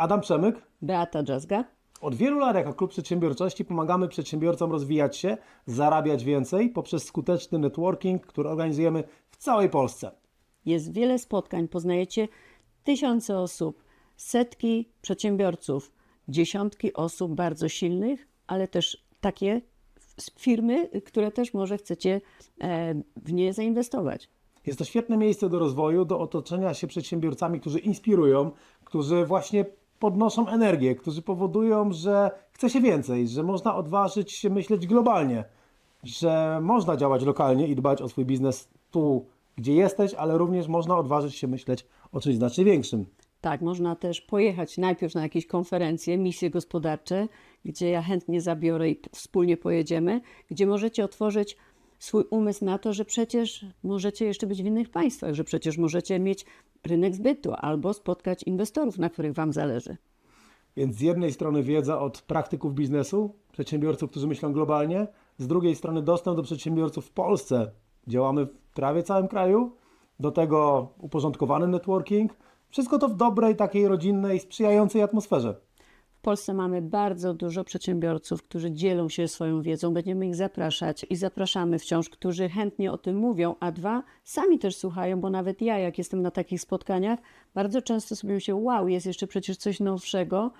Adam Przemyk. Beata Drzazga. Od wielu lat jako Klub Przedsiębiorczości pomagamy przedsiębiorcom rozwijać się, zarabiać więcej poprzez skuteczny networking, który organizujemy w całej Polsce. Jest wiele spotkań, poznajecie tysiące osób, setki przedsiębiorców, dziesiątki osób bardzo silnych, ale też takie firmy, które też może chcecie e, w nie zainwestować. Jest to świetne miejsce do rozwoju, do otoczenia się przedsiębiorcami, którzy inspirują, którzy właśnie podnoszą energię, którzy powodują, że chce się więcej, że można odważyć się myśleć globalnie, że można działać lokalnie i dbać o swój biznes tu, gdzie jesteś, ale również można odważyć się myśleć o czymś znacznie większym. Tak, można też pojechać najpierw na jakieś konferencje, misje gospodarcze, gdzie ja chętnie zabiorę i wspólnie pojedziemy, gdzie możecie otworzyć swój umysł na to, że przecież możecie jeszcze być w innych państwach, że przecież możecie mieć rynek zbytu albo spotkać inwestorów, na których Wam zależy. Więc z jednej strony wiedza od praktyków biznesu, przedsiębiorców, którzy myślą globalnie, z drugiej strony dostęp do przedsiębiorców w Polsce. Działamy w prawie całym kraju, do tego uporządkowany networking. Wszystko to w dobrej, takiej rodzinnej, sprzyjającej atmosferze. W Polsce mamy bardzo dużo przedsiębiorców, którzy dzielą się swoją wiedzą. Będziemy ich zapraszać i zapraszamy wciąż, którzy chętnie o tym mówią, a dwa, sami też słuchają, bo nawet ja, jak jestem na takich spotkaniach, bardzo często sobie myślę, wow, jest jeszcze przecież coś nowszego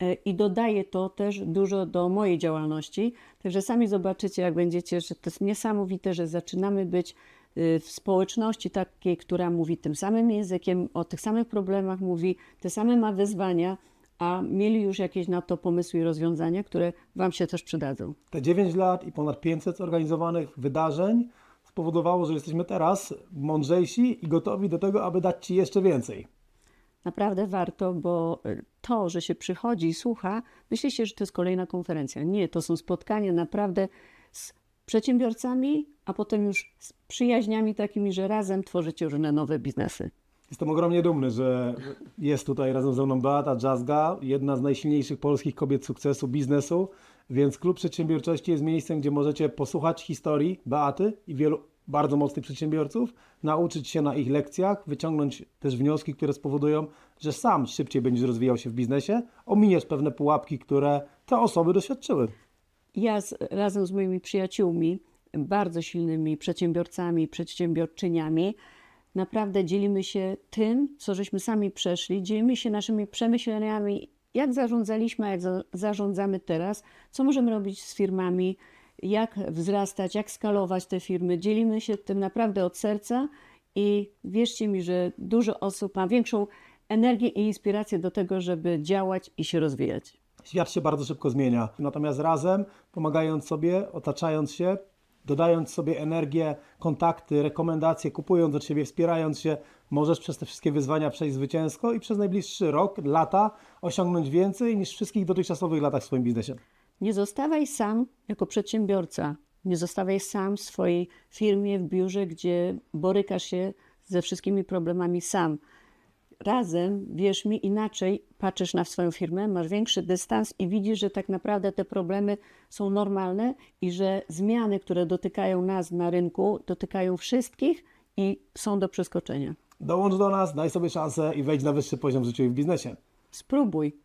e, i dodaje to też dużo do mojej działalności. Także sami zobaczycie, jak będziecie, że to jest niesamowite, że zaczynamy być y, w społeczności takiej, która mówi tym samym językiem, o tych samych problemach mówi, te same ma wyzwania, a mieli już jakieś na to pomysły i rozwiązania, które Wam się też przydadzą. Te 9 lat i ponad 500 zorganizowanych wydarzeń spowodowało, że jesteśmy teraz mądrzejsi i gotowi do tego, aby dać Ci jeszcze więcej. Naprawdę warto, bo y, to, że się przychodzi i słucha, myśli się, że to jest kolejna konferencja. Nie, to są spotkania naprawdę z przedsiębiorcami, a potem już z przyjaźniami takimi, że razem tworzycie różne nowe biznesy. Jestem ogromnie dumny, że jest tutaj razem ze mną Beata Drzazga, jedna z najsilniejszych polskich kobiet sukcesu biznesu, więc Klub Przedsiębiorczości jest miejscem, gdzie możecie posłuchać historii Beaty i wielu bardzo mocnych przedsiębiorców, nauczyć się na ich lekcjach, wyciągnąć też wnioski, które spowodują, że sam szybciej będziesz rozwijał się w biznesie, ominiesz pewne pułapki, które te osoby doświadczyły. Ja z, razem z moimi przyjaciółmi, bardzo silnymi przedsiębiorcami, przedsiębiorczyniami, naprawdę dzielimy się tym, co żeśmy sami przeszli, dzielimy się naszymi przemyśleniami, jak zarządzaliśmy, jak za, zarządzamy teraz, co możemy robić z firmami, jak wzrastać, jak skalować te firmy. Dzielimy się tym naprawdę od serca i wierzcie mi, że dużo osób ma większą energię i inspirację do tego, żeby działać i się rozwijać. Świat się bardzo szybko zmienia, natomiast razem, pomagając sobie, otaczając się, dodając sobie energię, kontakty, rekomendacje, kupując od siebie, wspierając się, możesz przez te wszystkie wyzwania przejść zwycięsko i przez najbliższy rok, lata osiągnąć więcej niż wszystkich dotychczasowych latach w swoim biznesie. Nie zostawaj sam jako przedsiębiorca. Nie zostawaj sam w swojej firmie, w biurze, gdzie borykasz się ze wszystkimi problemami sam. Razem, wierz mi, inaczej patrzysz na swoją firmę, masz większy dystans i widzisz, że tak naprawdę te problemy są normalne i że zmiany, które dotykają nas na rynku, dotykają wszystkich i są do przeskoczenia. Dołącz do nas, daj sobie szansę i wejdź na wyższy poziom w życiu i w biznesie. Spróbuj,